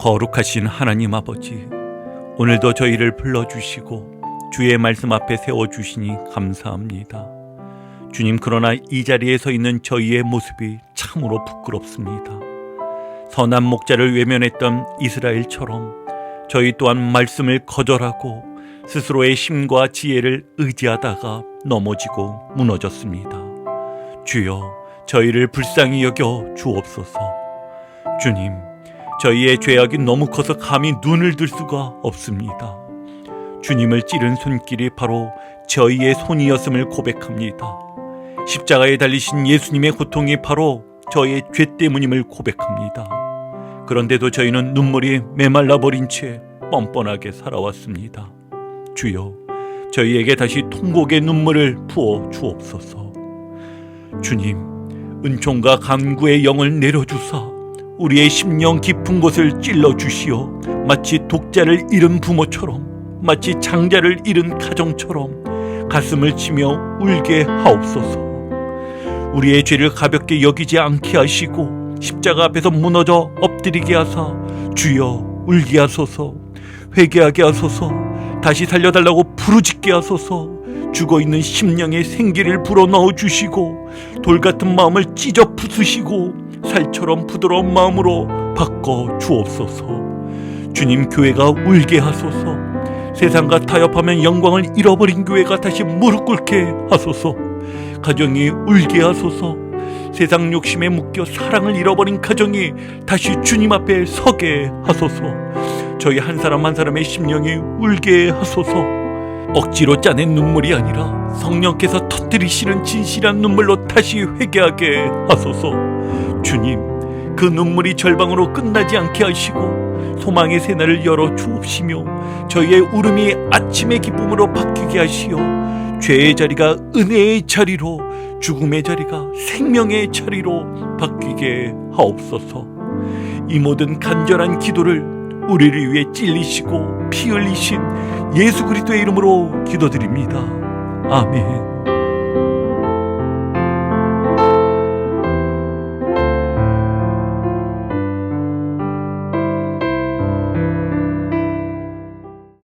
거룩하신 하나님 아버지, 오늘도 저희를 불러주시고 주의 말씀 앞에 세워주시니 감사합니다. 주님, 그러나 이 자리에 서 있는 저희의 모습이 참으로 부끄럽습니다. 선한 목자를 외면했던 이스라엘처럼 저희 또한 말씀을 거절하고 스스로의 힘과 지혜를 의지하다가 넘어지고 무너졌습니다. 주여, 저희를 불쌍히 여겨 주옵소서. 주님, 저희의 죄악이 너무 커서 감히 눈을 들 수가 없습니다. 주님을 찌른 손길이 바로 저희의 손이었음을 고백합니다. 십자가에 달리신 예수님의 고통이 바로 저의 죄 때문임을 고백합니다. 그런데도 저희는 눈물이 메말라 버린 채 뻔뻔하게 살아왔습니다. 주여, 저희에게 다시 통곡의 눈물을 부어 주옵소서. 주님, 은총과 간구의 영을 내려주사 우리의 심령 깊은 곳을 찔러 주시어 마치 독자를 잃은 부모처럼 마치 장자를 잃은 가정처럼 가슴을 치며 울게 하옵소서. 우리의 죄를 가볍게 여기지 않게 하시고 십자가 앞에서 무너져 엎드리게 하사 주여 울게 하소서 회개하게 하소서 다시 살려달라고 부르짖게 하소서 죽어 있는 심령의 생기를 불어넣어 주시고 돌 같은 마음을 찢어 부수시고 살처럼 부드러운 마음으로 바꿔 주옵소서. 주님 교회가 울게 하소서. 세상과 타협하면 영광을 잃어버린 교회가 다시 무릎 꿇게 하소서. 가정이 울게 하소서. 세상 욕심에 묶여 사랑을 잃어버린 가정이 다시 주님 앞에 서게 하소서. 저희 한 사람 한 사람의 심령이 울게 하소서. 억지로 짜낸 눈물이 아니라 성령께서 터뜨리시는 진실한 눈물로 다시 회개하게 하소서. 주님, 그 눈물이 절방으로 끝나지 않게 하시고 소망의 새날을 열어 주옵시며 저희의 울음이 아침의 기쁨으로 바뀌게 하시어 죄의 자리가 은혜의 자리로 죽음의 자리가 생명의 자리로 바뀌게 하옵소서. 이 모든 간절한 기도를 우리를 위해 찔리시고 피 흘리신 예수 그리스도의 이름으로 기도드립니다. 아멘.